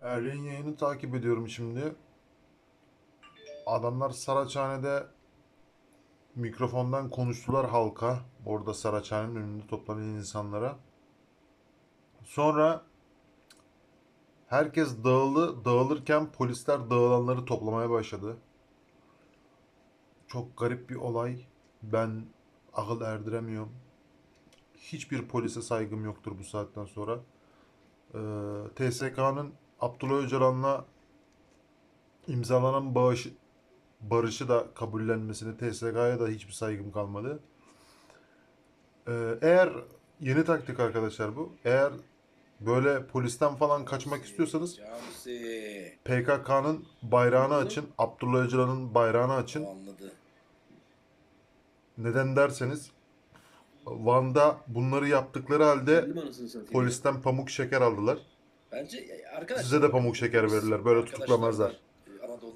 Erli'nin yayını takip ediyorum şimdi. Adamlar Saraçhane'de mikrofondan konuştular halka. Orada Saraçhane'nin önünde toplanan insanlara. Sonra herkes dağıldı. Dağılırken polisler dağılanları toplamaya başladı. Çok garip bir olay. Ben akıl erdiremiyorum. Hiçbir polise saygım yoktur bu saatten sonra. Ee, TSK'nın Abdullah Öcalan'la imzalanan bağış, barışı da kabullenmesine TSK'ya da hiçbir saygım kalmadı. Ee, eğer yeni taktik arkadaşlar bu. Eğer böyle polisten falan kaçmak istiyorsanız. PKK'nın bayrağını açın. Abdullah Öcalan'ın bayrağını açın. Neden derseniz Van'da bunları yaptıkları halde polisten pamuk şeker aldılar. Bence e, arkadaşlar. Size de pamuk şeker verirler. Böyle tutuklamazlar.